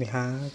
นี่ครับ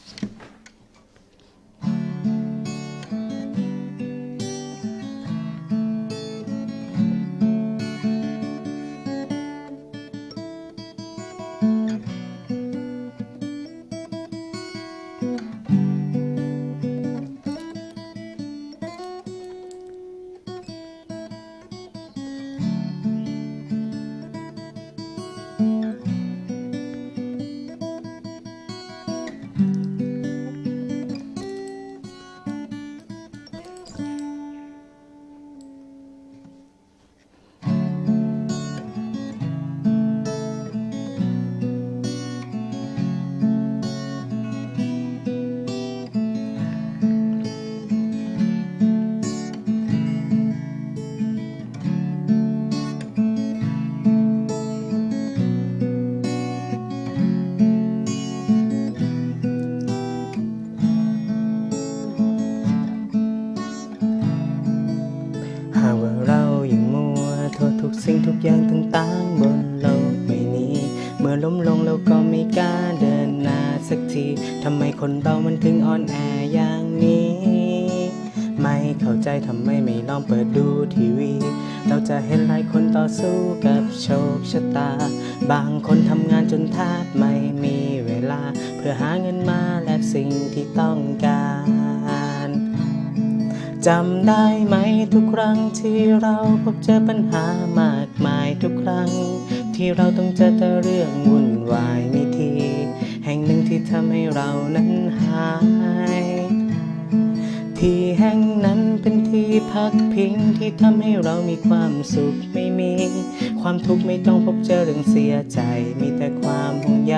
มื่อล้มลงเราก็ไม่กล้าเดินหน้าสักทีทำไมคนเรามันถึงอ่อนแออย่างนี้ ไม่เข้าใจทำไมไม่ลองเปิดดูทีวี เราจะเห็นหลายคนต่อสู้กับโชคชะตา บางคนทำงานจนแทบไม่มีเวลา เพื่อหาเงินมาแลกสิ่งที่ต้องการจำได้ไหมทุกครั้งที่เราพบเจอปัญหามากมายทุกครั้ง ที่เราต้องเจอแต่เรื่องวุ่นวายมีที แห่งหนึ่งที่ทำให้เรานั้นหาย ที่แห่งนั้นเป็นที่พักพิงที่ทำให้เรามีความสุขไม่มี ความทุกข์ไม่ต้องพบเจอเรื่องเสียใจ มีแต่ความห่วงใย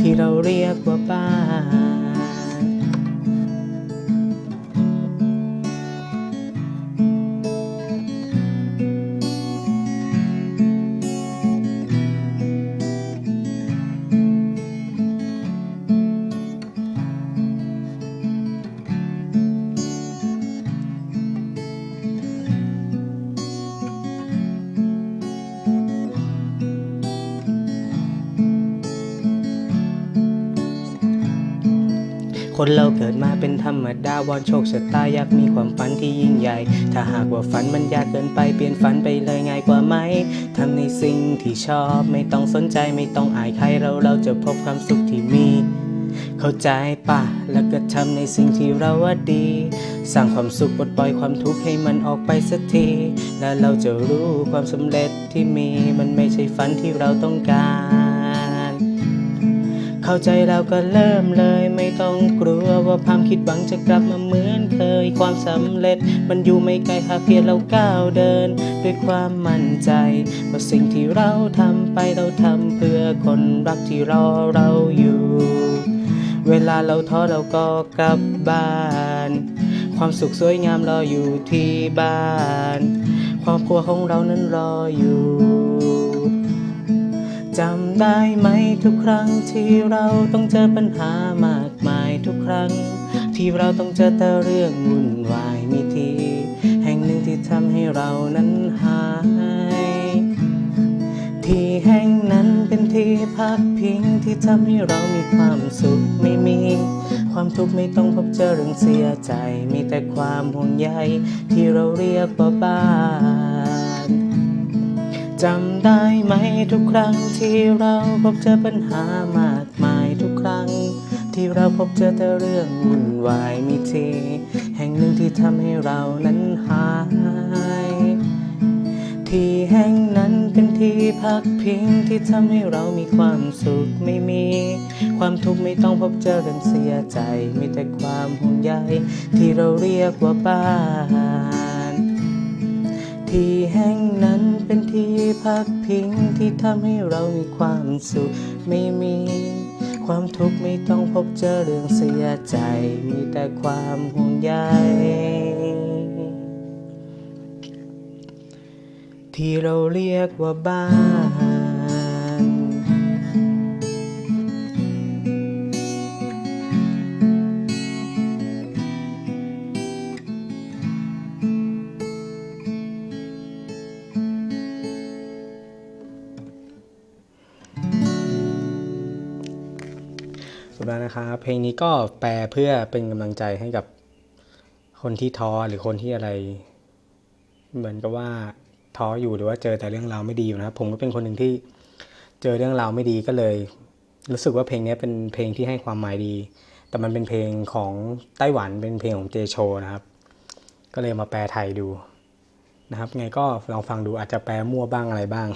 ที่เราเรียกว่าบ้าน คนเราเกิดมาเป็นธรรมดาวอนโชคชะตาอยากมีความฝันที่ยิ่งใหญ่ ถ้าหากว่าฝันมันยากเกินไปเปลี่ยนฝันไปเลยง่ายกว่าไหมทำในสิ่งที่ชอบไม่ต้องสนใจไม่ต้องอายใครเราเราจะพบความสุขที่มี เข้าใจปะแล้วก็ทำในสิ่งที่เราว่าดี สร้างความสุขปลดปล่อยความทุกข์ให้มันออกไปสักที และเราจะรู้ความสำเร็จที่มีมันไม่ใช่ฝันที่เราต้องการ เข้าใจแล้วก็เริ่มเลย ไม่ต้องกลัวว่าความคิดหวังจะกลับมาเหมือนเคย ความสำเร็จมันอยู่ไม่ไกลหากเพียงเราก้าวเดิน ด้วยความมั่นใจ ว่าสิ่งที่เราทำไปเราทำเพื่อคนรักที่รอเราอยู่ เวลาเราท้อเราก็กลับบ้าน ความสุขสวยงามรออยู่ที่บ้าน ความครัวของเรานั้นรออยู่ จำได้ไหมทุกครั้งที่เราต้องเจอปัญหามากมายทุกครั้ง ที่เราต้องเจอแต่เรื่องวุ่นวายมีที แห่งหนึ่งที่ทำให้เรานั้นหาย ที่แห่งนั้นเป็นที่พักพิงที่ทำให้เรามีความสุขไม่มี ความทุกข์ไม่ต้องพบเจอเรื่องเสียใจ มีแต่ความห่วงใยที่เราเรียกว่าบ้านจำได้ไทุกครั้งที่เราพบเจอปัญหามากมายทุกครั้ง ที่เราพบเจอแต่เรื่องวุ่นวายมีทีแห่งหนึ่งที่ทำให้เรานั้นหาย ที่แห่งนั้นเป็นที่พักพิงที่ทำให้เรามีความสุขไม่มี ความทุกข์ไม่ต้องพบเจอเรื่องเสียใจ มีแต่ความห่วงใยที่เราเรียกว่าบ้าน ที่แห่งนั้นเป็นที่พักพิงที่ทำให้เรามีความสุขไม่มี ความทุกข์ไม่ต้องพบเจอเรื่องเสียใจมีแต่ความห่วงใยที่เราเรียกว่าบ้าน สุดแล้วนะครับเพลงนี้ก็แปลเพื่อเป็นกำลังใจให้กับคนที่ท้อหรือคนที่อะไร เหมือนกับว่าท้ออยู่หรือว่าเจอแต่เรื่องราวไม่ดีอยู่นะครับผมก็เป็นคนหนึ่งที่เจอเรื่องราวไม่ดีก็เลย รู้สึกว่าเพลงนี้เป็นเพลงที่ให้ความหมายดี แต่มันเป็นเพลงของไต้หวันเป็นเพลงของเจโชนะครับ ก็เลยมาแปลไทยดูนะครับ ไงก็ลองฟังดูอาจจะแปลมั่วบ้างอะไรบ้าง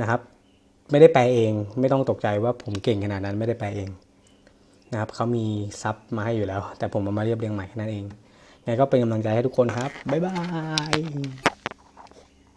นะครับ ไม่ได้แปลเอง ไม่ต้องตกใจว่าผมเก่งขนาดนั้นไม่ได้แปลเอง นะครับเขามีซับมาให้อยู่แล้ว แต่ผมเอามาเรียบเรียงใหม่แค่นั้นเองไงก็เป็นกำลังใจให้ทุกคนครับ บ๊ายบาย